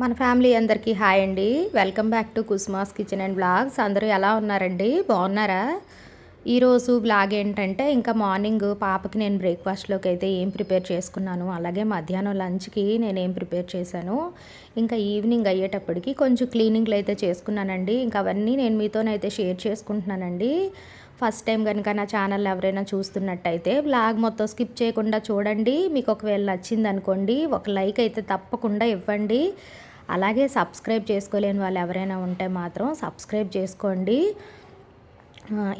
మన ఫ్యామిలీ అందరికీ హాయ్ అండి. Welcome back to Kusmas kitchen and vlogs. అందరూ ఎలా ఉన్నారండి? బాగున్నారా? ఈరోజు బ్లాగ్ ఏంటంటే ఇంకా మార్నింగ్ పాపకి నేను బ్రేక్ఫాస్ట్లోకి అయితే ఏం ప్రిపేర్ చేసుకున్నాను అలాగే మధ్యాహ్నం లంచ్కి నేను ఏం ప్రిపేర్ చేశాను. ఇంకా ఈవినింగ్ అయ్యేటప్పటికి కొంచెం క్లీనింగ్లు అయితే చేసుకున్నానండి. ఇంకా అవన్నీ నేను మీతోనైతే షేర్ చేసుకుంటున్నానండి. ఫస్ట్ టైం కనుక నా ఛానల్ ఎవరైనా చూస్తున్నట్టయితే బ్లాగ్ మొత్తం స్కిప్ చేయకుండా చూడండి. మీకు ఒకవేళ నచ్చింది అనుకోండి ఒక లైక్ అయితే తప్పకుండా ఇవ్వండి. అలాగే సబ్స్క్రైబ్ చేసుకోలేని వాళ్ళు ఎవరైనా ఉంటే మాత్రం సబ్స్క్రైబ్ చేసుకోండి.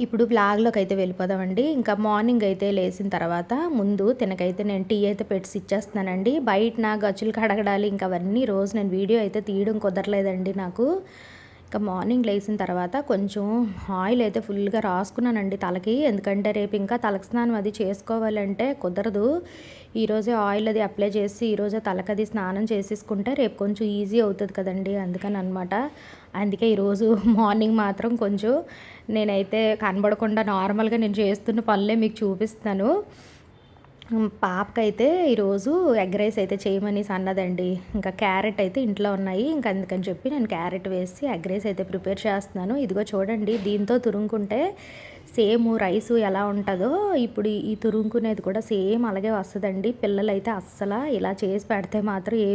ఇప్పుడు బ్లాగ్లోకి అయితే వెళ్ళిపోదామండి. ఇంకా మార్నింగ్ అయితే లేచిన తర్వాత ముందు తినకైతే నేను టీ అయితే పెట్టి ఇచ్చేస్తున్నానండి. బయట నా గచ్చులు కడగడాలి ఇంకా అవన్నీ రోజు నేను వీడియో అయితే తీయడం కుదరలేదండి నాకు. ఇంకా మార్నింగ్ లేచిన తర్వాత కొంచెం ఆయిల్ అయితే ఫుల్గా రాసుకున్నానండి తలకి. ఎందుకంటే రేపు ఇంకా తలకి స్నానం అది చేసుకోవాలంటే కుదరదు. ఈరోజే ఆయిల్ అది అప్లై చేసి ఈరోజే తలకది స్నానం చేసేసుకుంటే రేపు కొంచెం ఈజీ అవుతుంది కదండి అందుకని అనమాట అందుకే ఈరోజు మార్నింగ్ మాత్రం కొంచెం నేనైతే కనబడకుండా నార్మల్గా నేను చేస్తున్న పనులే మీకు చూపిస్తాను. పాపకైతే ఈరోజు ఎగ్ రైస్ అయితే చేయమని అన్నదండి. ఇంకా క్యారెట్ అయితే ఇంట్లో ఉన్నాయి. ఇంకా అందుకని చెప్పి నేను క్యారెట్ వేసి ఎగ్ రైస్ అయితే ప్రిపేర్ చేస్తున్నాను. ఇదిగో చూడండి దీంతో తురుముకుంటే సేమ్ రైస్ ఎలా ఉంటుందో ఇప్పుడు ఈ తురుముకునేది కూడా సేమ్ అలాగే వస్తుందండి. పిల్లలు అయితే అస్సలు ఇలా చేసి పెడితే మాత్రం ఏ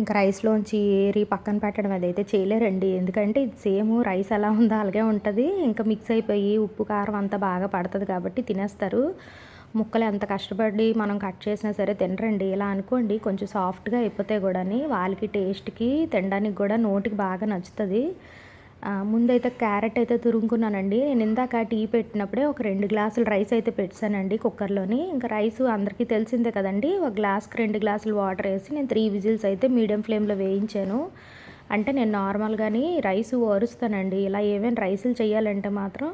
ఇంకా రైస్లోంచి ఏరి పక్కన పెట్టడం అదైతే చేయలేరండి. ఎందుకంటే ఇది సేమ్ రైస్ ఎలా ఉందో అలాగే ఉంటుంది. ఇంకా మిక్స్ అయిపోయి ఉప్పు కారం అంతా బాగా పడుతుంది కాబట్టి తినేస్తారు. ముక్కలు ఎంత కష్టపడి మనం కట్ చేసినా సరే తినరండి. ఇలా అనుకోండి కొంచెం సాఫ్ట్గా అయిపోతాయి కూడా వాళ్ళకి టేస్ట్కి తినడానికి కూడా నోటికి బాగా నచ్చుతుంది. ముందైతే క్యారెట్ అయితే తురుముకున్నానండి. నేను ఇందాక టీ పెట్టినప్పుడే ఒక రెండు గ్లాసులు రైస్ అయితే పెట్టానండి కుక్కర్లోని. ఇంకా రైస్ అందరికీ తెలిసిందే కదండి ఒక గ్లాస్కి రెండు గ్లాసులు వాటర్ వేసి నేను త్రీ విజిల్స్ అయితే మీడియం ఫ్లేమ్లో వేయించాను. అంటే నేను నార్మల్గాని రైస్ ఓరుస్తానండి ఇలా ఏమైనా రైసులు చేయాలంటే మాత్రం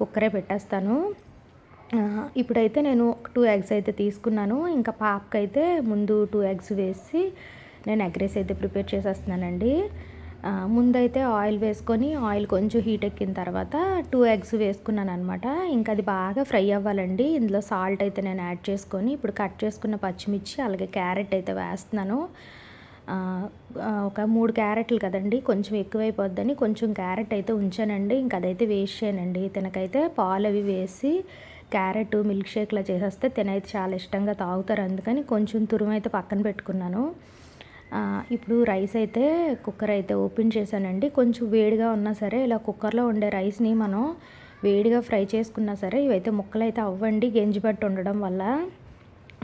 కుక్కరే పెట్టేస్తాను. ఇప్పుడైతే నేను టూ ఎగ్స్ అయితే తీసుకున్నాను. ఇంకా పాపకైతే ముందు టూ ఎగ్స్ వేసి నేను ఎగ్ రైస్ అయితే ప్రిపేర్ చేసేస్తున్నానండి. ముందైతే ఆయిల్ వేసుకొని ఆయిల్ కొంచెం హీట్ ఎక్కిన తర్వాత టూ ఎగ్స్ వేసుకున్నాను అనమాట ఇంకా అది బాగా ఫ్రై అవ్వాలండి. ఇందులో సాల్ట్ అయితే నేను యాడ్ చేసుకొని ఇప్పుడు కట్ చేసుకున్న పచ్చిమిర్చి అలాగే క్యారెట్ అయితే వేస్తున్నాను. ఒక మూడు క్యారెట్లు కదండి కొంచెం ఎక్కువైపోద్దని కొంచెం క్యారెట్ అయితే ఉంచానండి. ఇంకా అదైతే వేస్ట్ చేయనండి. తినకైతే పాలు అవి వేసి క్యారెట్ మిల్క్ షేక్లా చేసేస్తే తినైతే చాలా ఇష్టంగా తాగుతారు. అందుకని కొంచెం తురుము అయితే పక్కన పెట్టుకున్నాను. ఇప్పుడు రైస్ అయితే కుక్కర్ అయితే ఓపెన్ చేశానండి. కొంచెం వేడిగా ఉన్నా సరే ఇలా కుక్కర్లో ఉండే రైస్ని మనం వేడిగా ఫ్రై చేసుకున్నా సరే ఇవైతే ముక్కలు అయితే అవ్వండి గెంజిపట్టు ఉండడం వల్ల.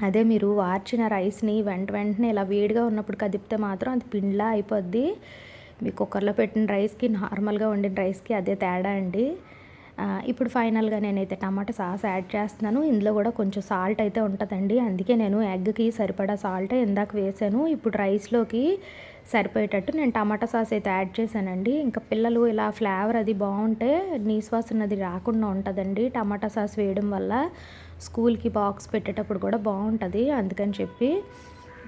అదే మీరు వార్చిన రైస్ని వెంట వెంటనే ఇలా వేడిగా ఉన్నప్పుడు కదిపితే మాత్రం అది పిండిలా అయిపోద్ది. మీ కుక్కర్లో పెట్టిన రైస్కి నార్మల్గా వండిన రైస్కి అదే తేడా అండి. ఇప్పుడు ఫైనల్గా నేనైతే టమాటా సాస్ యాడ్ చేస్తున్నాను. ఇందులో కూడా కొంచెం సాల్ట్ అయితే ఉంటుందండి. అందుకే నేను ఎగ్కి సరిపడా సాల్ట్ ఇందాక వేసాను. ఇప్పుడు రైస్లోకి సరిపోయేటట్టు నేను టమాటా సాస్ అయితే యాడ్ చేశానండి. ఇంకా పిల్లలు ఇలా ఫ్లేవర్ అది బాగుంటే నీశ్వాసనది రాకుండా ఉంటుందండి టమాటా సాస్ వేయడం వల్ల. స్కూల్కి బాక్స్ పెట్టేటప్పుడు కూడా బాగుంటుంది అందుకని చెప్పి.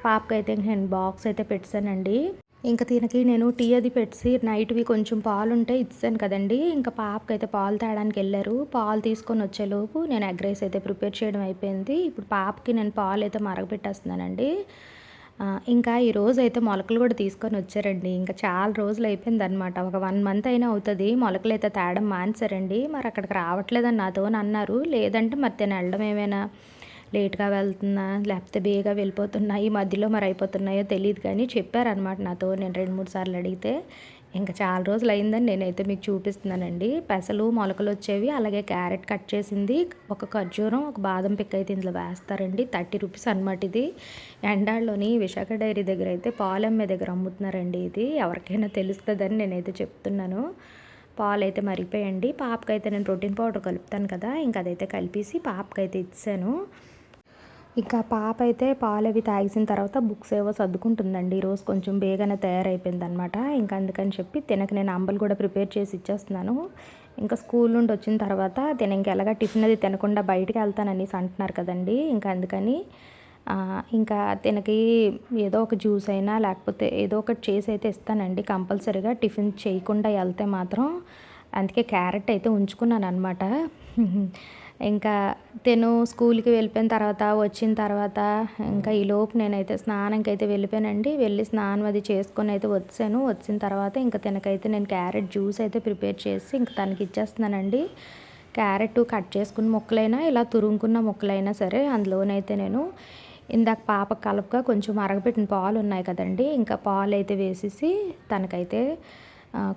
పాపకైతే నేను బాక్స్ అయితే పెట్టానండి. ఇంకా తినకి నేను టీ అది పెట్టి నైట్వి కొంచెం పాలు ఉంటే ఇచ్చాను కదండి. ఇంకా పాపకైతే పాలు తేడానికి వెళ్ళారు. పాలు తీసుకొని వచ్చేలోపు నేను ఎగ్ రైస్ అయితే ప్రిపేర్ చేయడం అయిపోయింది. ఇప్పుడు పాపకి నేను పాలు అయితే మరగపెట్టేస్తున్నానండి. ఇంకా ఈ రోజు అయితే మొలకలు కూడా తీసుకొని వచ్చారండి. ఇంకా చాలా రోజులు అయిపోయింది అనమాట ఒక వన్ మంత్ అయినా అవుతుంది. మొలకలు అయితే తేడం మానేశారండి. మరి అక్కడికి రావట్లేదని నాతో అన్నారు. లేదంటే మరి నేను వెళ్ళడం ఏమైనా లేట్గా వెళ్తున్నా లేకపోతే బేగా వెళ్ళిపోతున్నా ఈ మధ్యలో మరి అయిపోతున్నాయో తెలియదు కానీ చెప్పారనమాట నాతో నేను రెండు మూడు సార్లు అడిగితే. ఇంకా చాలా రోజులు అయిందని నేనైతే మీకు చూపిస్తున్నానండి. పెసలు మొలకలు వచ్చేవి అలాగే క్యారెట్ కట్ చేసింది ఒక ఖర్జూరం ఒక బాదం పిక్ అయితే ఇందులో వేస్తారండి. థర్టీ రూపీస్ అనమాట ఇది. ఎండాళ్ళలోని విశాఖ డైరీ దగ్గర అయితే పాలమ్మే దగ్గర అమ్ముతున్నారండి ఇది. ఎవరికైనా తెలుస్తుందని నేనైతే చెప్తున్నాను. పాలు అయితే మరిగిపోయండి. పాపకైతే నేను ప్రోటీన్ పౌడర్ కలుపుతాను కదా ఇంకా అదైతే కలిపేసి పాపకైతే ఇచ్చాను. ఇంకా పాప అయితే పాలు అవి తాగిసిన తర్వాత బుక్స్ ఏవో సర్దుకుంటుందండి. ఈరోజు కొంచెం బేగానే తయారైపోయింది అనమాట ఇంకా అందుకని చెప్పి తినకి నేను అంబలు కూడా ప్రిపేర్ చేసి ఇచ్చేస్తున్నాను. ఇంకా స్కూల్ నుండి వచ్చిన తర్వాత తిన ఇంకెలాగా టిఫిన్ అది తినకుండా బయటికి వెళ్తాననేసి అంటున్నారు కదండి. ఇంకా అందుకని ఇంకా తినకి ఏదో ఒక జ్యూస్ అయినా లేకపోతే ఏదో ఒకటి చేసి అయితే ఇస్తానండి. కంపల్సరీగా టిఫిన్ చేయకుండా వెళ్తే మాత్రం అందుకే క్యారెట్ అయితే ఉంచుకున్నాను అనమాట ఇంకా తను స్కూల్కి వెళ్ళిపోయిన తర్వాత వచ్చిన తర్వాత ఇంకా ఈ లోపు నేనైతే స్నానంకి అయితే వెళ్ళిపోయానండి. వెళ్ళి స్నానం అది చేసుకొని అయితే వచ్చాను. వచ్చిన తర్వాత ఇంకా తినకైతే నేను క్యారెట్ జ్యూస్ అయితే ప్రిపేర్ చేసి ఇంకా తనకి ఇచ్చేస్తున్నానండి. క్యారెట్ కట్ చేసుకున్న ముక్కలైనా ఇలా తురుముకున్న ముక్కలైనా సరే అందులోనైతే నేను ఇందాక పాప కలుపుగా కొంచెం మరగపెట్టిన పాలు ఉన్నాయి కదండి. ఇంకా పాలు అయితే వేసేసి తనకైతే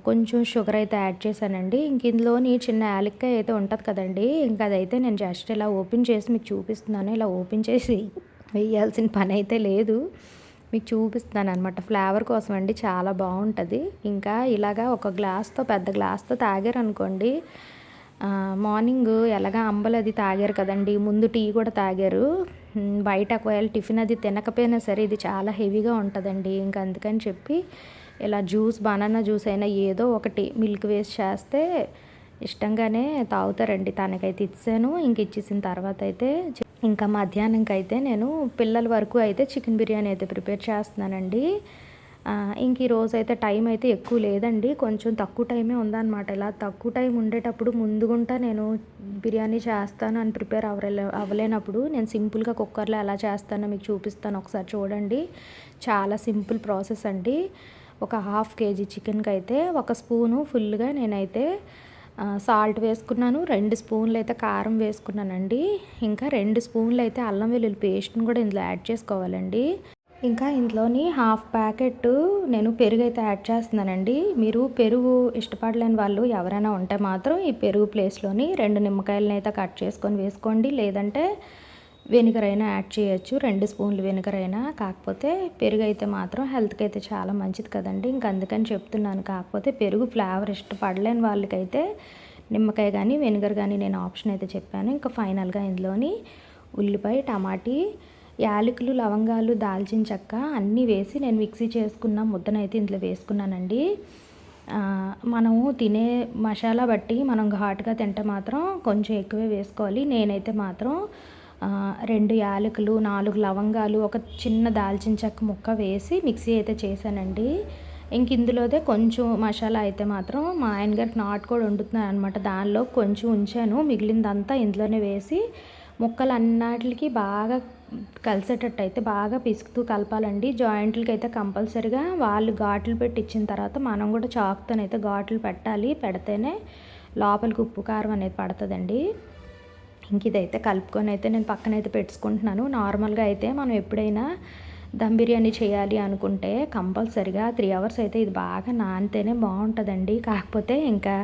కొంచెం షుగర్ అయితే యాడ్ చేశానండి. ఇంక ఇందులోని చిన్న యాలక్కాయ అయితే ఉంటుంది కదండి. ఇంకా అదైతే నేను జస్ట్ ఇలా ఓపెన్ చేసి మీకు చూపిస్తున్నాను. ఇలా ఓపెన్ చేసి వేయాల్సిన పని అయితే లేదు. మీకు చూపిస్తున్నాను అనమాట ఫ్లేవర్ కోసం అండి చాలా బాగుంటుంది. ఇంకా ఇలాగా ఒక గ్లాస్తో పెద్ద గ్లాస్తో తాగారు అనుకోండి మార్నింగ్ ఎలాగా అంబలు అది తాగారు కదండి ముందు టీ కూడా తాగారు. బయట ఒకవేళ టిఫిన్ అది తినకపోయినా సరే ఇది చాలా హెవీగా ఉంటుందండి. ఇంకా అందుకని చెప్పి ఇలా జ్యూస్ బనానా జ్యూస్ అయినా ఏదో ఒకటి మిల్క్ వేస్ట్ చేస్తే ఇష్టంగానే తాగుతారండి. తనకైతే ఇచ్చాను. ఇంక ఇచ్చేసిన తర్వాత అయితే ఇంకా మధ్యాహ్నంకైతే నేను పిల్లల వరకు అయితే చికెన్ బిర్యానీ అయితే ప్రిపేర్ చేస్తున్నానండి. ఇంక ఈరోజు అయితే టైం అయితే ఎక్కువ లేదండి. కొంచెం తక్కువ టైమే ఉందన్నమాట. ఇలా తక్కువ టైం ఉండేటప్పుడు ముందుగుంటా నేను బిర్యానీ చేస్తాను అని ప్రిపేర్ అవ్వలే అవ్వలేనప్పుడు నేను సింపుల్గా కుక్కర్లో ఎలా చేస్తానో మీకు చూపిస్తాను. ఒకసారి చూడండి. చాలా సింపుల్ ప్రాసెస్ అండి. ఒక హాఫ్ కేజీ చికెన్కి అయితే ఒక స్పూను ఫుల్గా నేనైతే సాల్ట్ వేసుకున్నాను. రెండు స్పూన్లు అయితే కారం వేసుకున్నానండి. ఇంకా రెండు స్పూన్లు అయితే అల్లం వెల్లుల్లి పేస్ట్ని కూడా ఇందులో యాడ్ చేసుకోవాలండి. ఇంకా ఇందులోని హాఫ్ ప్యాకెట్ నేను పెరుగు అయితే యాడ్ చేస్తున్నానండి. మీరు పెరుగు ఇష్టపడలేని వాళ్ళు ఎవరైనా ఉంటే మాత్రం ఈ పెరుగు ప్లేస్లోని రెండు నిమ్మకాయలను అయితే కట్ చేసుకొని వేసుకోండి. లేదంటే వెనిగర్ అయినా యాడ్ చేయొచ్చు. రెండు స్పూన్లు వెనిగర్ అయినా కాకపోతే పెరుగు అయితే మాత్రం హెల్త్కి అయితే చాలా మంచిది కదండి. ఇంక అందుకని చెప్తున్నాను. కాకపోతే పెరుగు ఫ్లేవర్ ఇష్టపడలేని వాళ్ళకైతే నిమ్మకాయ కానీ వెనిగర్ కానీ నేను ఆప్షన్ అయితే చెప్పాను. ఇంకా ఫైనల్గా ఇందులోని ఉల్లిపాయ టమాటీ యాలకులు లవంగాలు దాల్చిన చెక్క అన్నీ వేసి నేను మిక్సీ చేసుకున్న ముద్దనైతే ఇందులో వేసుకున్నానండి. మనము తినే మసాలా బట్టి మనం ఘాటుగా తింటే మాత్రం కొంచెం ఎక్కువే వేసుకోవాలి. నేనైతే మాత్రం రెండు యాలకులు నాలుగు లవంగాలు ఒక చిన్న దాల్చిన చెక్క ముక్క వేసి మిక్సీ అయితే చేశానండి. ఇంక ఇందులోదే కొంచెం మసాలా అయితే మాత్రం మా ఆయన గారికి నాటు కూడా వండుతున్నాను అనమాట దానిలో కొంచెం ఉంచాను. మిగిలిందంతా ఇందులోనే వేసి ముక్కలు అన్నిటికి బాగా కలిసేటట్టు అయితే బాగా పిసుకుతూ కలపాలండి. జాయింట్లకి అయితే కంపల్సరిగా వాళ్ళు ఘాట్లు పెట్టి ఇచ్చిన తర్వాత మనం కూడా చాకుతోనైతే ఘాట్లు పెట్టాలి. పెడితేనే లోపలికి ఉప్పు కారం అనేది పడుతుందండి. ఇంక ఇదైతే కలుపుకొని అయితే నేను పక్కన అయితే పెట్టుకుంటున్నాను. నార్మల్గా అయితే మనం ఎప్పుడైనా దమ్ బిర్యానీ చేయాలి అనుకుంటే కంపల్సరిగా త్రీ అవర్స్ అయితే ఇది బాగా నానితేనే బాగుంటుందండి. కాకపోతే ఇంకా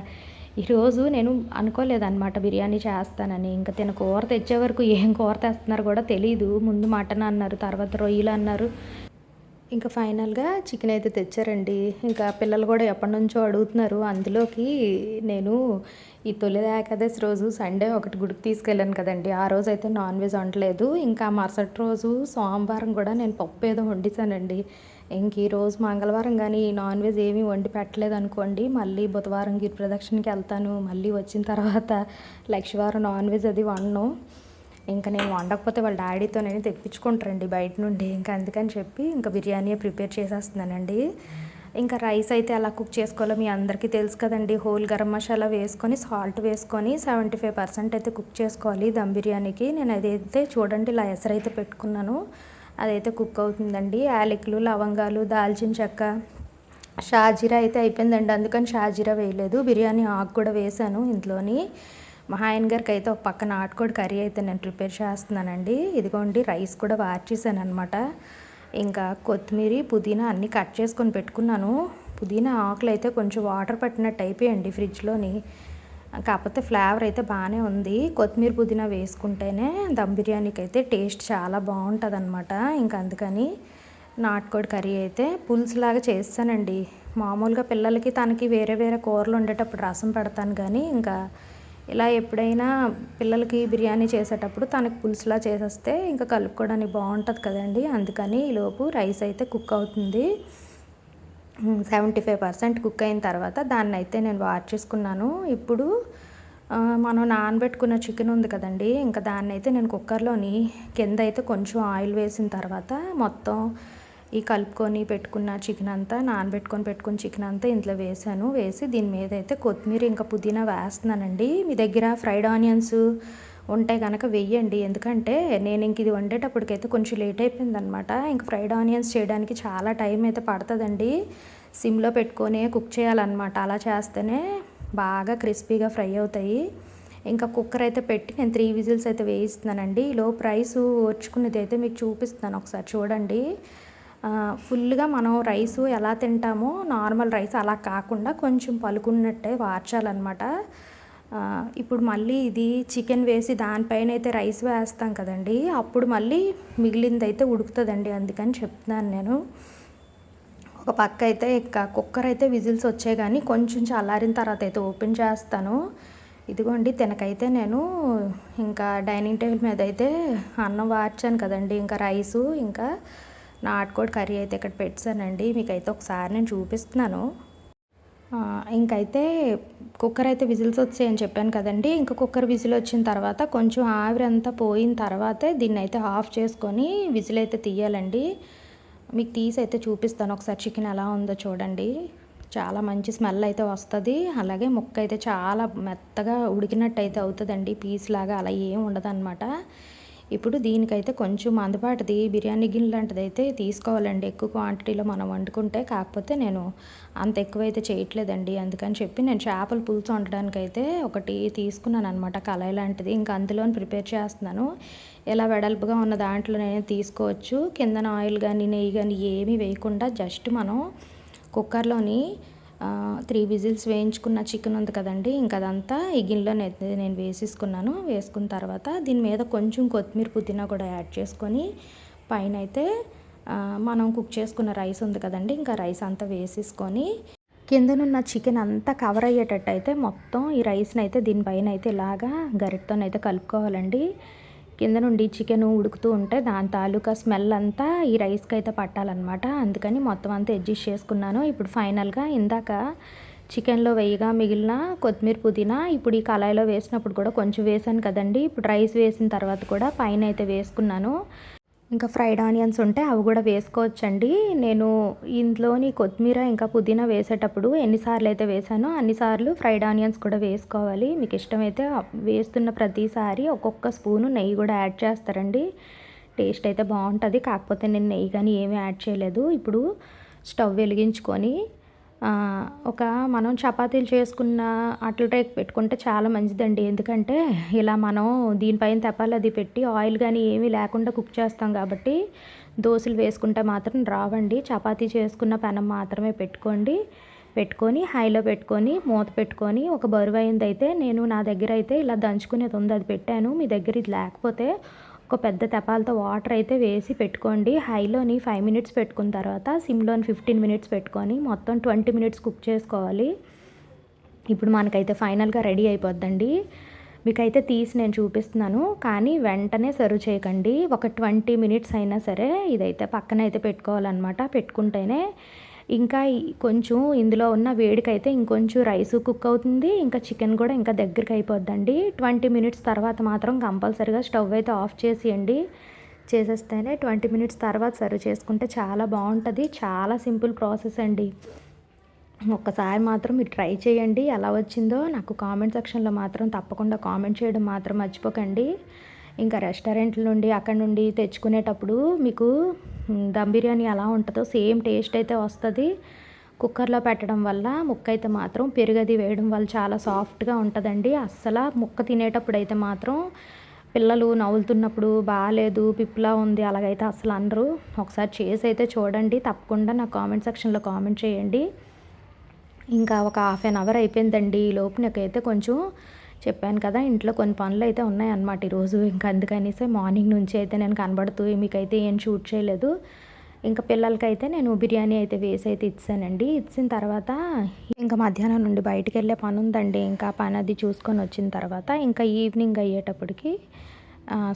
ఈరోజు నేను అనుకోలేదన్నమాట బిర్యానీ చేస్తానని. ఇంకా తిన కూర తెచ్చే వరకు ఏం కూర తెస్తున్నారు కూడా తెలీదు. ముందు మటన్ అన్నారు తర్వాత రొయ్యలు అన్నారు. ఇంకా ఫైనల్గా చికెన్ అయితే తెచ్చారండి. ఇంకా పిల్లలు కూడా ఎప్పటి నుంచో అడుగుతున్నారు. అందులోకి నేను ఈ తొలి ఏకాదశి రోజు సండే ఒకటి గుడికి తీసుకెళ్ళాను కదండి. ఆ రోజు అయితే నాన్ వెజ్ వండలేదు. ఇంకా మరుసటి రోజు సోమవారం కూడా నేను పప్పు ఏదో వండిసానండి. ఇంక ఈ రోజు మంగళవారం కానీ నాన్ వెజ్ ఏమీ వండి పెట్టలేదు అనుకోండి మళ్ళీ బుధవారం గిరి ప్రదక్షిణకి వెళ్తాను. మళ్ళీ వచ్చిన తర్వాత లక్షవారం నాన్ వెజ్ అది వండను. ఇంకా నేను వండకపోతే వాళ్ళ డాడీతో నేను తెప్పించుకుంటారండి బయట నుండి. ఇంకా అందుకని చెప్పి ఇంకా బిర్యానీ ప్రిపేర్ చేసేస్తున్నానండి. ఇంకా రైస్ అయితే ఎలా కుక్ చేసుకోవాలో మీ అందరికీ తెలుసు కదండి. హోల్ గరం మసాలా వేసుకొని సాల్ట్ వేసుకొని సెవెంటీ ఫైవ్ పర్సెంట్ అయితే కుక్ చేసుకోవాలి దమ్ బిర్యానీకి. నేను అదైతే చూడండి ఇలా ఎసరైతే పెట్టుకున్నాను. అదైతే కుక్ అవుతుందండి. యాలకులు లవంగాలు దాల్చిన చెక్క షాజీరా అయితే అయిపోయిందండి. అందుకని షాజీరా వేయలేదు. బిర్యానీ ఆకు కూడా వేశాను ఇంట్లోని. మా ఆయన గారికి అయితే ఒక పక్క నాటుకోడి కర్రీ అయితే నేను ప్రిపేర్ చేస్తున్నానండి. ఇదిగోండి రైస్ కూడా వార్చేసాను అనమాట ఇంకా కొత్తిమీర పుదీనా అన్నీ కట్ చేసుకొని పెట్టుకున్నాను. పుదీనా ఆకులు అయితే కొంచెం వాటర్ పట్టినట్టు అయిపోయండి ఫ్రిడ్జ్లోని. కాకపోతే ఫ్లేవర్ అయితే బాగానే ఉంది. కొత్తిమీర పుదీనా వేసుకుంటేనే దమ్ బిర్యానీకి అయితే టేస్ట్ చాలా బాగుంటుంది అనమాట ఇంకా అందుకని నాటుకోడి కర్రీ అయితే పులుసులాగా చేస్తానండి. మామూలుగా పిల్లలకి తనకి వేరే వేరే కూరలు ఉండేటప్పుడు రసం పెడతాను కానీ ఇంకా ఇలా ఎప్పుడైనా పిల్లలకి బిర్యానీ చేసేటప్పుడు తనకు పులుసులా చేసేస్తే ఇంకా కలుపుకోవడానికి బాగుంటుంది కదండి. అందుకని ఈలోపు రైస్ అయితే కుక్ అవుతుంది. సెవెంటీ ఫైవ్ పర్సెంట్ కుక్ అయిన తర్వాత దాన్ని అయితే నేను వాష్ చేసుకున్నాను. ఇప్పుడు మనం నానబెట్టుకున్న చికెన్ ఉంది కదండి ఇంకా దాన్ని అయితే నేను కుక్కర్లోని కింద అయితే కొంచెం ఆయిల్ వేసిన తర్వాత మొత్తం ఈ కలుపుకొని పెట్టుకున్న చికెన్ అంతా నానబెట్టుకొని పెట్టుకున్న చికెన్ అంతా ఇంట్లో వేసాను. వేసి దీని మీద అయితే కొత్తిమీర ఇంకా పుదీనా వేస్తున్నానండి. మీ దగ్గర ఫ్రైడ్ ఆనియన్స్ ఉంటే కనుక వెయ్యండి ఎందుకంటే నేను ఇంక ఇది వండేటప్పటికైతే కొంచెం లేట్ అయిపోయిందనమాట. ఇంక ఫ్రైడ్ ఆనియన్స్ చేయడానికి చాలా టైం అయితే పడుతుందండి. సిమ్లో పెట్టుకొని కుక్ చేయాలన్నమాట అలా చేస్తేనే బాగా క్రిస్పీగా ఫ్రై అవుతాయి. ఇంకా కుక్కర్ అయితే పెట్టి నేను త్రీ విజిల్స్ అయితే వేయిస్తున్నానండి. ఈలో ప్రైస్ వచ్చుకున్నది అయితే మీకు చూపిస్తున్నాను ఒకసారి చూడండి. ఫుల్గా మనం రైస్ ఎలా తింటామో నార్మల్ రైస్ అలా కాకుండా కొంచెం పలుకున్నట్టే వార్చాలన్నమాట. ఇప్పుడు మళ్ళీ ఇది చికెన్ వేసి దానిపైన అయితే రైస్ వేస్తాం కదండి. అప్పుడు మళ్ళీ మిగిలింది అయితే ఉడుకుతుందండి అందుకని చెప్తున్నాను నేను. ఒక పక్క అయితే ఇంకా కుక్కర్ అయితే విజిల్స్ వచ్చాయి కానీ కొంచెం చల్లారిన తర్వాత అయితే ఓపెన్ చేస్తాను. ఇదిగోండి తినకైతే నేను ఇంకా డైనింగ్ టేబుల్ మీద అయితే అన్నం వార్చాను కదండి. ఇంకా రైసు ఇంకా నాటుకోడి కర్రీ అయితే ఇక్కడ పెట్టానండి మీకైతే ఒకసారి నేను చూపిస్తున్నాను. ఇంకైతే కుక్కర్ అయితే విజిల్స్ వచ్చాయని చెప్పాను కదండి. ఇంకా కుక్కర్ విజిల్ వచ్చిన తర్వాత కొంచెం ఆవిరి అంతా పోయిన తర్వాతే దీన్ని అయితే ఆఫ్ చేసుకొని విజిల్ అయితే తీయాలండి. మీకు తీసి అయితే చూపిస్తాను. ఒకసారి చికెన్ ఎలా ఉందో చూడండి. చాలా మంచి స్మెల్ అయితే వస్తుంది. అలాగే ముక్క అయితే చాలా మెత్తగా ఉడికినట్టు అయితే అవుతుందండి. పీస్ లాగా అలా ఏం ఉండదు ఇప్పుడు దీనికైతే కొంచెం అందుబాటుది. బిర్యానీ గిన్నె లాంటిది అయితే తీసుకోవాలండి. ఎక్కువ క్వాంటిటీలో మనం వండుకుంటే కాకపోతే నేను అంత ఎక్కువైతే చేయట్లేదండి. అందుకని చెప్పి నేను చేపల పులుసు వండడానికైతే ఒకటి తీసుకున్నాను అనమాట కళాయి లాంటిది. ఇంకా అందులో ప్రిపేర్ చేస్తున్నాను. ఎలా వెడల్పుగా ఉన్న దాంట్లో నేను తీసుకోవచ్చు. కిందన ఆయిల్ కానీ నెయ్యి కానీ ఏమీ వేయకుండా జస్ట్ మనం కుక్కర్లోని త్రీ విజిల్స్ వేయించుకున్న చికెన్ ఉంది కదండి ఇంకా అదంతా ఈ గిన్నెలో నేను వేసేసుకున్నాను. వేసుకున్న తర్వాత దీని మీద కొంచెం కొత్తిమీర పుదీనా కూడా యాడ్ చేసుకొని పైన అయితే మనం కుక్ చేసుకున్న రైస్ ఉంది కదండి ఇంకా రైస్ అంతా వేసేసుకొని కిందనున్న చికెన్ అంతా కవర్ అయ్యేటట్టు అయితే మొత్తం ఈ రైస్ని అయితే దీనిపైన అయితే ఇలాగా గరిటతోనైతే కలుపుకోవాలండి. కింద నుండి చికెన్ ఉడుకుతూ ఉంటే దాని తాలూకా స్మెల్ అంతా ఈ రైస్కి అయితే పట్టాలన్నమాట. అందుకని మొత్తం అంతా అడ్జస్ట్ చేసుకున్నాను. ఇప్పుడు ఫైనల్గా ఇందాక చికెన్లో వేయగా మిగిలిన కొత్తిమీర పుదీనా ఇప్పుడు ఈ కళాయిలో వేసినప్పుడు కూడా కొంచెం వేసాను కదండి. ఇప్పుడు రైస్ వేసిన తర్వాత కూడా పైన అయితే వేసుకున్నాను. ఇంకా ఫ్రైడ్ ఆనియన్స్ ఉంటే అవి కూడా వేసుకోవచ్చండి. నేను ఇంట్లోని కొత్తిమీర ఇంకా పుదీనా వేసేటప్పుడు ఎన్నిసార్లు అయితే వేసానో అన్నిసార్లు ఫ్రైడ్ ఆనియన్స్ కూడా వేసుకోవాలి. మీకు ఇష్టమైతే వేస్తున్న ప్రతిసారి ఒక్కొక్క స్పూను నెయ్యి కూడా యాడ్ చేస్తారండి. టేస్ట్ అయితే బాగుంటుంది. కాకపోతే నేను నెయ్యి కానీ ఏమీ యాడ్ చేయలేదు. ఇప్పుడు స్టవ్ వెలిగించుకొని ఒక మనం చపాతీలు చేసుకున్న అట్ల రేక్ పెట్టుకుంటే చాలా మంచిదండి. ఎందుకంటే ఇలా మనం దీనిపైన తెప్పాలి అది పెట్టి ఆయిల్ కానీ ఏమీ లేకుండా కుక్ చేస్తాం కాబట్టి దోశలు వేసుకుంటే మాత్రం రావండి. చపాతీ చేసుకున్న పెనం మాత్రమే పెట్టుకోండి. పెట్టుకొని హైలో పెట్టుకొని మూత పెట్టుకొని ఒక బరువు అయింది అయితే నేను నా దగ్గర అయితే ఇలా దంచుకునేది ఉంది అది పెట్టాను. మీ దగ్గర ఇది లేకపోతే ఒక పెద్ద తెపాలతో వాటర్ అయితే వేసి పెట్టుకోండి. హైలోని ఫైవ్ మినిట్స్ పెట్టుకున్న తర్వాత సిమ్లోని ఫిఫ్టీన్ మినిట్స్ పెట్టుకొని మొత్తం ట్వంటీ మినిట్స్ కుక్ చేసుకోవాలి. ఇప్పుడు మనకైతే ఫైనల్గా రెడీ అయిపోద్దండి. మీకైతే తీసి నేను చూపిస్తున్నాను కానీ వెంటనే సర్వ్ చేయకండి. ఒక ట్వంటీ మినిట్స్ అయినా సరే ఇదైతే పక్కన అయితే పెట్టుకోవాలన్నమాట. పెట్టుకుంటేనే ఇంకా కొంచెం ఇందులో ఉన్న వేడికైతే ఇంకొంచెం రైస్ కుక్ అవుతుంది. ఇంకా చికెన్ కూడా ఇంకా దగ్గరికి అయిపోద్దండి. ట్వంటీ మినిట్స్ తర్వాత మాత్రం కంపల్సరీగా స్టవ్ అయితే ఆఫ్ చేసేయండి. చేసేస్తేనే ట్వంటీ మినిట్స్ తర్వాత సర్వ్ చేసుకుంటే చాలా బాగుంటుంది. చాలా సింపుల్ ప్రాసెస్ అండి. ఒక్కసారి మాత్రం మీరు ట్రై చేయండి. ఎలా వచ్చిందో నాకు కామెంట్ సెక్షన్లో మాత్రం తప్పకుండా కామెంట్ చేయడం మాత్రం మర్చిపోకండి. ఇంకా రెస్టారెంట్ల నుండి అక్కడ నుండి తెచ్చుకునేటప్పుడు మీకు దమ్ బిర్యానీ ఎలా ఉంటుందో సేమ్ టేస్ట్ అయితే వస్తుంది. కుక్కర్లో పెట్టడం వల్ల ముక్క అయితే మాత్రం పెరుగది వేయడం వల్ల చాలా సాఫ్ట్గా ఉంటుందండి. అస్సలు ముక్క తినేటప్పుడు అయితే మాత్రం పిల్లలు నవ్వులుతున్నప్పుడు బాగాలేదు పిప్పులా ఉంది అలాగైతే అసలు అనరు. ఒకసారి చేసి అయితే చూడండి తప్పకుండా నా కామెంట్ సెక్షన్లో కామెంట్ చేయండి. ఇంకా ఒక హాఫ్ అన్ అవర్ అయిపోయిందండి ఈ లోపు నాకైతే కొంచెం చెప్పాను కదా ఇంట్లో కొన్ని పనులు అయితే ఉన్నాయన్నమాట ఈరోజు ఇంకా అందుకనేసి మార్నింగ్ నుంచి అయితే నేను కనబడుతూ మీకైతే ఏం షూట్ చేయలేదు. ఇంకా పిల్లలకైతే నేను బిర్యానీ అయితే వేసి అయితే ఇచ్చానండి. ఇచ్చిన తర్వాత ఇంకా మధ్యాహ్నం నుండి బయటికి వెళ్ళే పని ఉందండి. ఇంకా పని అది చూసుకొని వచ్చిన తర్వాత ఇంకా ఈవినింగ్ అయ్యేటప్పటికి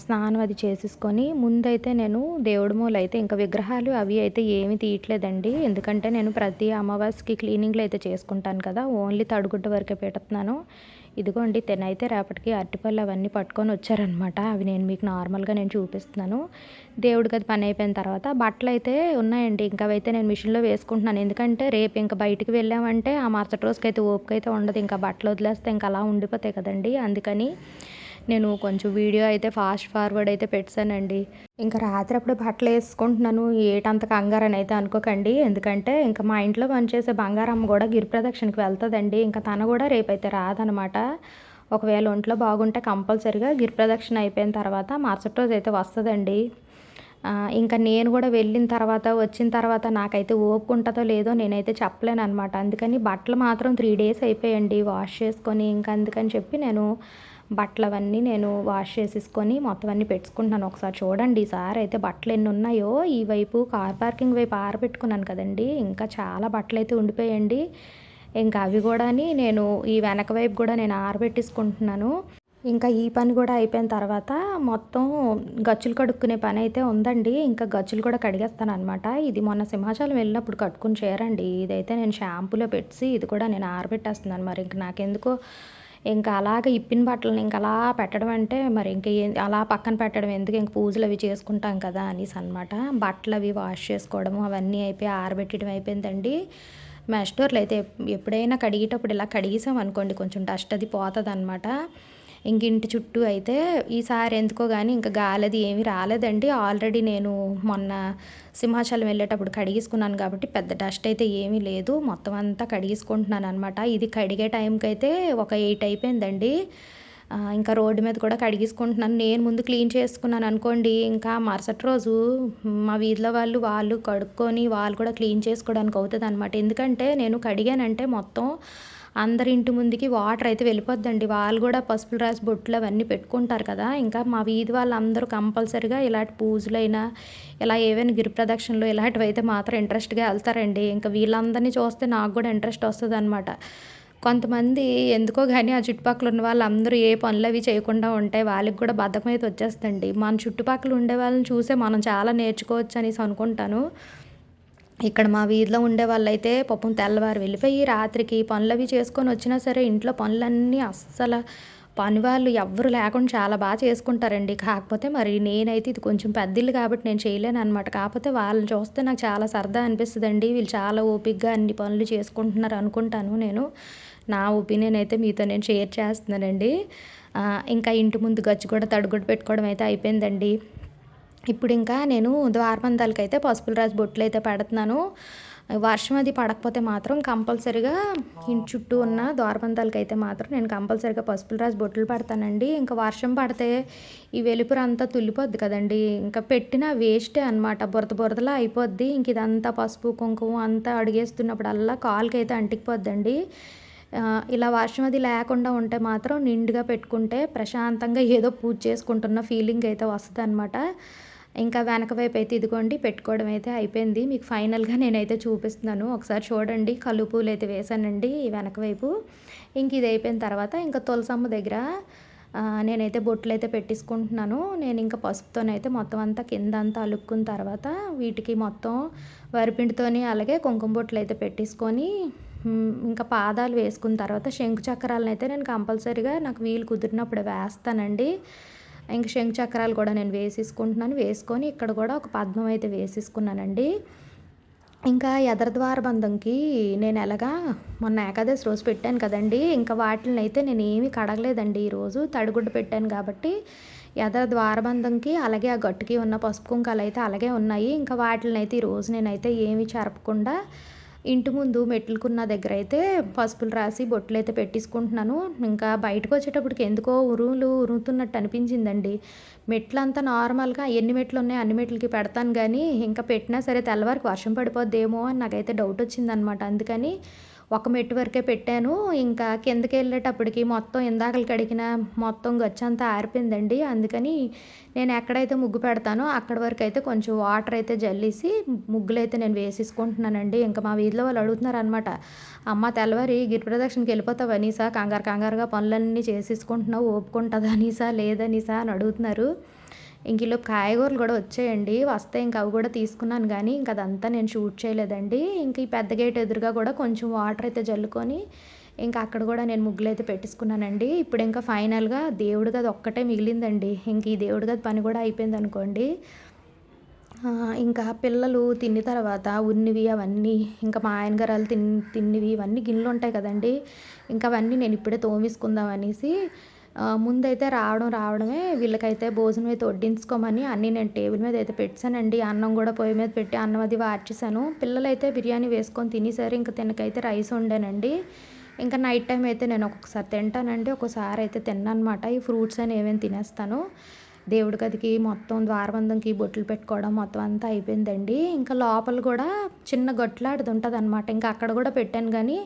స్నానం అది చేసేసుకొని ముందైతే నేను దేవుడి మూలు అయితే ఇంకా విగ్రహాలు అవి అయితే ఏమి తీయట్లేదండి. ఎందుకంటే నేను ప్రతి అమావాస్యకి క్లీనింగ్లు అయితే చేసుకుంటాను కదా ఓన్లీ తడుగుడ్డ వరకే పెడుతున్నాను. ఇదిగోండి తినైతే రేపటికి అరటిపళ్ళు అవన్నీ పట్టుకొని వచ్చారనమాట అవి నేను మీకు నార్మల్గా నేను చూపిస్తున్నాను. దేవుడికి అది పని అయిపోయిన తర్వాత బట్టలు అయితే ఉన్నాయండి. ఇంకా అయితే నేను మిషన్లో వేసుకుంటున్నాను. ఎందుకంటే రేపు ఇంకా బయటికి వెళ్ళామంటే ఆ మరుసటి రోజుకి అయితే ఓపిక అయితే ఉండదు. ఇంకా బట్టలు వదిలేస్తే ఇంకా అలా ఉండిపోతాయి కదండి. అందుకని నేను కొంచెం వీడియో అయితే ఫాస్ట్ ఫార్వర్డ్ అయితే పెట్టానండి. ఇంకా రాత్రి అప్పుడు బట్టలు వేసుకుంటున్నాను ఏటంత కంగారని అయితే అనుకోకండి. ఎందుకంటే ఇంకా మా ఇంట్లో పనిచేసే బంగారమ్మ కూడా గిరిప్రదక్షిణకి వెళ్తుందండి. ఇంకా తను కూడా రేపైతే రాదనమాట. ఒకవేళ ఒంట్లో బాగుంటే కంపల్సరిగా గిరిప్రదక్షిణ అయిపోయిన తర్వాత మరుసటి రోజు అయితే వస్తుందండి. ఇంకా నేను కూడా వెళ్ళిన తర్వాత వచ్చిన తర్వాత నాకైతే ఓపుకుంటుందో లేదో నేనైతే చెప్పలేను అనమాట అందుకని బట్టలు మాత్రం త్రీ డేస్ అయిపోయండి వాష్ చేసుకొని. ఇంకా అందుకని చెప్పి నేను బట్టలు అవన్నీ నేను వాష్ చేసేసుకొని మొత్తం అన్నీ పెట్టుకుంటున్నాను. ఒకసారి చూడండి ఈసారి అయితే బట్టలు ఎన్ని ఉన్నాయో. ఈ వైపు కార్ పార్కింగ్ వైపు ఆరబెట్టుకున్నాను కదండి. ఇంకా చాలా బట్టలు అయితే ఉండిపోయండి ఇంకా అవి కూడా నేను ఈ వెనక వైపు కూడా నేను ఆరబెట్టేసుకుంటున్నాను ఇంకా ఈ పని కూడా అయిపోయిన తర్వాత మొత్తం గచ్చులు కడుక్కునే పని అయితే ఉందండి. ఇంకా గచ్చులు కూడా కడిగేస్తాను అనమాట ఇది మొన్న సింహాచలం వెళ్ళినప్పుడు కట్టుకుని చేరండి ఇదైతే నేను షాంపూలో పెట్టి ఇది కూడా నేను ఆరబెట్టేస్తున్నాను మరి ఇంక నాకెందుకో ఇంకా అలాగ ఇప్పిన బట్టలను ఇంకా అలా పెట్టడం అంటే మరి ఇంక అలా పక్కన పెట్టడం ఎందుకు ఇంక పూజలు అవి చేసుకుంటాం కదా అనేసి అనమాట బట్టలు అవి వాష్ చేసుకోవడము అవన్నీ అయిపోయి ఆరబెట్టడం అయిపోయిందండి. మెస్టోర్లు అయితే ఎప్పుడైనా కడిగేటప్పుడు ఇలా కడిగేసాం అనుకోండి కొంచెం డస్ట్ అది పోతుంది అనమాట ఇంక ఇంటి చుట్టూ అయితే ఈసారి ఎందుకో కానీ ఇంకా గాలది ఏమీ రాలేదండి. ఆల్రెడీ నేను మొన్న సింహాచలం వెళ్ళేటప్పుడు కడిగేసుకున్నాను కాబట్టి పెద్ద డస్ట్ అయితే ఏమీ లేదు. మొత్తం అంతా కడిగేసుకుంటున్నాను అనమాట ఇది కడిగే టైంకి అయితే ఒక ఎయిట్ అయిపోయిందండి. ఇంకా రోడ్డు మీద కూడా కడిగేసుకుంటున్నాను. నేను ముందు క్లీన్ చేసుకున్నాను అనుకోండి. ఇంకా మరుసటి రోజు మా వీధిలో వాళ్ళు వాళ్ళు కడుక్కొని వాళ్ళు కూడా క్లీన్ చేసుకోవడానికి అవుతుంది అనమాట ఎందుకంటే నేను కడిగానంటే మొత్తం అందరి ఇంటి ముందుకి వాటర్ అయితే వెళ్ళిపోద్దండి. వాళ్ళు కూడా పసుపులు రాసి బొట్లు అవన్నీ పెట్టుకుంటారు కదా. ఇంకా మా వీధి వాళ్ళందరూ కంపల్సరిగా ఇలాంటి పూజలైనా ఇలా ఏవైనా గిరి ప్రదక్షిణలు ఇలాంటివి అయితే మాత్రం ఇంట్రెస్ట్గా వెళ్తారండి. ఇంకా వీళ్ళందరినీ చూస్తే నాకు కూడా ఇంట్రెస్ట్ వస్తుంది అనమాట కొంతమంది ఎందుకో కానీ ఆ చుట్టుపక్కల ఉన్న వాళ్ళందరూ ఏ పనులు అవి చేయకుండా ఉంటే వాళ్ళకి కూడా బద్ధకం అయితే వచ్చేస్తుంది మన చుట్టుపక్కల ఉండే వాళ్ళని చూసే మనం చాలా నేర్చుకోవచ్చు అనేసి అనుకుంటాను. ఇక్కడ మా వీధిలో ఉండే వాళ్ళైతే పాపం తెల్లవారు వెళ్ళిపోయి రాత్రికి పనులు అవి చేసుకొని వచ్చినా సరే ఇంట్లో పనులన్నీ అస్సలు పని వాళ్ళు ఎవ్వరు లేకుండా చాలా బాగా చేసుకుంటారండి. కాకపోతే మరి నేనైతే ఇది కొంచెం పెద్దిల్లు కాబట్టి నేను చేయలేను అనమాట కాకపోతే వాళ్ళని చూస్తే నాకు చాలా సరదా అనిపిస్తుందండి. వీళ్ళు చాలా ఓపిక్గా అన్ని పనులు చేసుకుంటున్నారు అనుకుంటాను నేను. నా ఒపీనియన్ అయితే మీతో నేను షేర్ చేస్తున్నానండి. ఇంకా ఇంటి ముందు గచ్చి కూడా తడుగుడు పెట్టుకోవడం అయితే అయిపోయిందండి. ఇప్పుడు ఇంకా నేను ద్వారబంధాలకి అయితే పసుపులు రాసి బొట్లు అయితే పెడుతున్నాను. వర్షం అది పడకపోతే మాత్రం కంపల్సరిగా ఇంటి చుట్టూ ఉన్న ద్వారబంధాలకి అయితే మాత్రం నేను కంపల్సరిగా పసుపులు రాసి బొట్లు పెడతానండి. ఇంకా వర్షం పడితే ఈ వెలుపురు అంతా తుల్లిపోద్ది కదండి. ఇంకా పెట్టిన వేస్టే అనమాట బురద బురదలా అయిపోద్ది. ఇంక ఇదంతా పసుపు కుంకుమ అంతా అడిగేస్తున్నప్పుడల్లా కాలుకి అయితే అంటికిపోద్దండి ఇలా వర్షం అది లేకుండా ఉంటే మాత్రం నిండుగా పెట్టుకుంటే ప్రశాంతంగా ఏదో పూజ చేసుకుంటున్న ఫీలింగ్ అయితే వస్తుంది అనమాట ఇంకా వెనక వైపు అయితే ఇదిగోండి పెట్టుకోవడం అయితే అయిపోయింది. మీకు ఫైనల్గా నేనైతే చూపిస్తున్నాను. ఒకసారి చూడండి కళ్ళు పూలు అయితే వేసానండి వెనక వైపు. ఇంక ఇది అయిపోయిన తర్వాత ఇంకా తులసమ్మ దగ్గర నేనైతే బొట్లు అయితే పెట్టించుకుంటున్నాను నేను ఇంకా పసుపుతోనైతే మొత్తం అంతా కింద అంతా అలుక్కున్న తర్వాత వీటికి మొత్తం వరిపిండితోని అలాగే కుంకుమ బొట్లు అయితే పెట్టేసుకొని ఇంకా పాదాలు వేసుకున్న తర్వాత శంకు చక్రాలను అయితే నేను కంపల్సరీగా నాకు వీలు కుదిరినప్పుడు వేస్తానండి. ఇంక శంఖ చక్రాలు కూడా నేను వేసేసుకుంటున్నాను. వేసుకొని ఇక్కడ కూడా ఒక పద్మం అయితే వేసేసుకున్నానండి. ఇంకా ఎదరద్వార బంధంకి నేను ఎలాగా మొన్న ఏకాదశి రోజు పెట్టాను కదండి. ఇంకా వాటిని అయితే నేను ఏమీ కడగలేదండి ఈరోజు. తడిగుడ్డ పెట్టాను కాబట్టి ఎదర ద్వారబంధంకి అలాగే ఆ గట్టుకి ఉన్న పసుపు కుంకాలు అయితే అలాగే ఉన్నాయి. ఇంకా వాటిని అయితే ఈరోజు నేనైతే ఏమీ చెరపకుండా ఇంటి ముందు మెట్లుకున్న దగ్గర అయితే పసుపులు రాసి బొట్లు అయితే పెట్టించుకుంటున్నాను ఇంకా బయటకు వచ్చేటప్పటికి ఎందుకో ఉరువులు ఉరుముతున్నట్టు అనిపించిందండి. మెట్లంతా నార్మల్గా ఎన్ని మెట్లు ఉన్నాయి అన్ని మెట్లకి పెడతాను కానీ ఇంకా పెట్టినా సరే తెల్లవారికి వర్షం పడిపోద్దేమో అని నాకైతే డౌట్ వచ్చిందనమాట అందుకని ఒక మెట్టు వరకే పెట్టాను. ఇంకా కిందకి వెళ్ళేటప్పటికి మొత్తం ఇందాకలు కడిగిన మొత్తం గచ్చంతా ఆరిపోయిందండి. అందుకని నేను ఎక్కడైతే ముగ్గు పెడతానో అక్కడ వరకు అయితే కొంచెం వాటర్ అయితే జల్లేసి ముగ్గులు అయితే నేను వేసేసుకుంటున్నానండి. ఇంకా మా వీధిలో వాళ్ళు అడుగుతున్నారు అనమాట అమ్మ తెల్లవారి గిరి ప్రదక్షిణకి వెళ్ళిపోతావు అనీసా? కంగారు కంగారుగా పనులన్నీ చేసేసుకుంటున్నావు ఒప్పుకుంటుందా అనీసా? లేదనీసా? అని అడుగుతున్నారు. ఇంక ఇలా కాయగూరలు కూడా వచ్చాయండి. వస్తే ఇంక అవి కూడా తీసుకున్నాను కానీ ఇంక అదంతా నేను షూట్ చేయలేదండి. ఇంక ఈ పెద్ద గేట్ ఎదురుగా కూడా కొంచెం వాటర్ అయితే జల్లుకొని ఇంకా అక్కడ కూడా నేను ముగ్గులు అయితే పెట్టేసుకున్నానండి. ఇప్పుడు ఇంకా ఫైనల్గా దేవుడి గది ఒక్కటే మిగిలిందండి. ఇంక ఈ దేవుడి గది పని కూడా అయిపోయింది అనుకోండి. ఇంకా పిల్లలు తిన్న తర్వాత ఉన్నివి అవన్నీ ఇంకా మా ఆయన గారు తిన్ తిన్నివి ఇవన్నీ గిన్నెలు ఉంటాయి కదండి. ఇంకా అవన్నీ నేను ఇప్పుడే తోమేసుకుందాం అనేసి ముందైతే రావడం రావడమే వీళ్ళకైతే భోజనం అయితే వడ్డించుకోమని అన్నీ నేను టేబుల్ మీద అయితే పెట్టానండి. అన్నం కూడా పొయ్యి మీద పెట్టి అన్నం అది వార్చేసాను పిల్లలైతే బిర్యానీ వేసుకొని తినేసారు. ఇంకా తినకైతే రైస్ వండానండి. ఇంకా నైట్ టైం అయితే నేను ఒక్కొక్కసారి తింటానండి. ఒకసారి అయితే తిన్నానమాట. ఈ ఫ్రూట్స్ అని ఏమేమి తినేస్తాను. దేవుడి గదికి మొత్తం ద్వారబంధంకి బొట్లు పెట్టుకోవడం మొత్తం అంతా అయిపోయిందండి. ఇంకా లోపల కూడా చిన్న గొట్లాడిది ఉంటుంది అనమాట ఇంకా అక్కడ కూడా పెట్టాను కానీ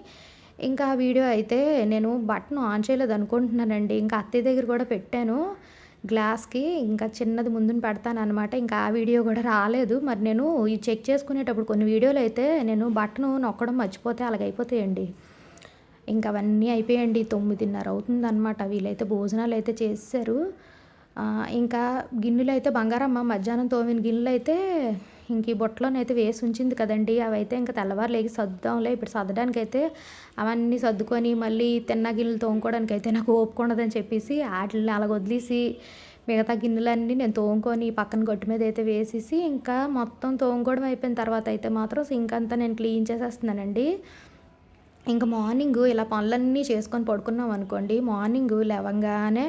ఇంకా ఆ వీడియో అయితే నేను బటన్ ఆన్ చేయలేదు అనుకుంటున్నానండి. ఇంకా అత్తయ్య దగ్గర కూడా పెట్టాను గ్లాస్కి. ఇంకా చిన్నది ముందుని పెడతాను అనమాట ఇంకా ఆ వీడియో కూడా రాలేదు. మరి నేను ఈ చెక్ చేసుకునేటప్పుడు కొన్ని వీడియోలు అయితే నేను బటన్ నొక్కడం మర్చిపోతే అలాగైపోతాయండి. ఇంకా అవన్నీ అయిపోయండి తొమ్మిదిన్నర అవుతుందన్నమాట. వీళ్ళైతే భోజనాలు అయితే చేశారు ఇంకా గిన్నెలు అయితే బంగారమ్మ మధ్యాహ్నం తోమిన గిన్నెలు అయితే ఇంక ఈ బొట్టలోనైతే వేసి ఉంచింది కదండి. అవి అయితే ఇంకా తెల్లవారు లేకి సర్దుదాంలే. ఇప్పుడు సర్దడానికైతే అవన్నీ సర్దుకొని మళ్ళీ తిన్న గిన్నెలు తోముకోవడానికి అయితే నాకు ఓపుకుండదని చెప్పేసి వాటిని అలా వదిలేసి మిగతా గిన్నెలన్నీ నేను తోముకొని పక్కన గొట్టు మీద అయితే వేసేసి ఇంకా మొత్తం తోముకోవడం అయిపోయిన తర్వాత అయితే మాత్రం సింక్ అంతా నేను క్లీన్ చేసేస్తున్నానండి. ఇంకా మార్నింగ్ ఇలా పనులన్నీ చేసుకొని పడుకున్నాం అనుకోండి మార్నింగ్ లేవంగానే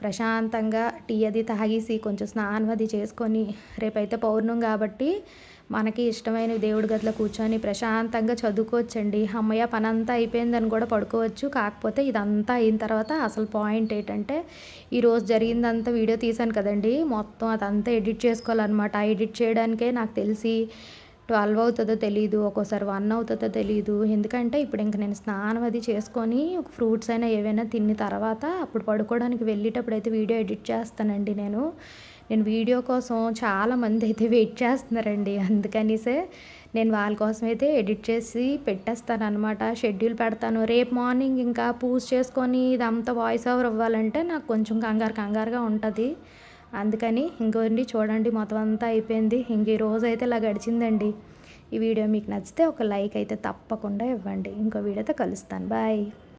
ప్రశాంతంగా టీ అది తాగేసి కొంచెం స్నానం అది చేసుకొని రేపైతే పౌర్ణం కాబట్టి మనకి ఇష్టమైన దేవుడి గదిలో కూర్చొని ప్రశాంతంగా చదువుకోవచ్చండి. అమ్మయ్య పని అంతా అయిపోయిందని కూడా పడుకోవచ్చు. కాకపోతే ఇదంతా అయిన తర్వాత అసలు పాయింట్ ఏంటంటే ఈరోజు జరిగిందంతా వీడియో తీశాను కదండి. మొత్తం అదంతా ఎడిట్ చేసుకోవాలన్నమాట. ఎడిట్ చేయడానికే నాకు తెలిసి ట్వెల్వ్ అవుతుందో తెలియదు ఒక్కోసారి వన్ అవుతుందో తెలియదు ఎందుకంటే ఇప్పుడు ఇంక నేను స్నానం అది చేసుకొని ఒక ఫ్రూట్స్ అయినా ఏవైనా తిన్న తర్వాత అప్పుడు పడుకోవడానికి వెళ్ళేటప్పుడు అయితే వీడియో ఎడిట్ చేస్తానండి నేను. నేను వీడియో కోసం చాలా మంది అయితే వెయిట్ చేస్తున్నారండి. అందుకనిసే నేను వాళ్ళ కోసం అయితే ఎడిట్ చేసి పెట్టేస్తాను అనమాట షెడ్యూల్ పెడతాను. రేపు మార్నింగ్ ఇంకా పూజ చేసుకొని ఇదంతా వాయిస్ ఓవర్ ఇవ్వాలంటే నాకు కొంచెం కంగారు కంగారుగా ఉంటుంది. అందుకని ఇంకోండి చూడండి మొత్తం అంతా అయిపోయింది. ఇంక ఈ రోజు అయితే ఇలా గడిచిందండి. ఈ వీడియో మీకు నచ్చితే ఒక లైక్ అయితే తప్పకుండా ఇవ్వండి. ఇంకో వీడియోతో కలుస్తాను. బాయ్.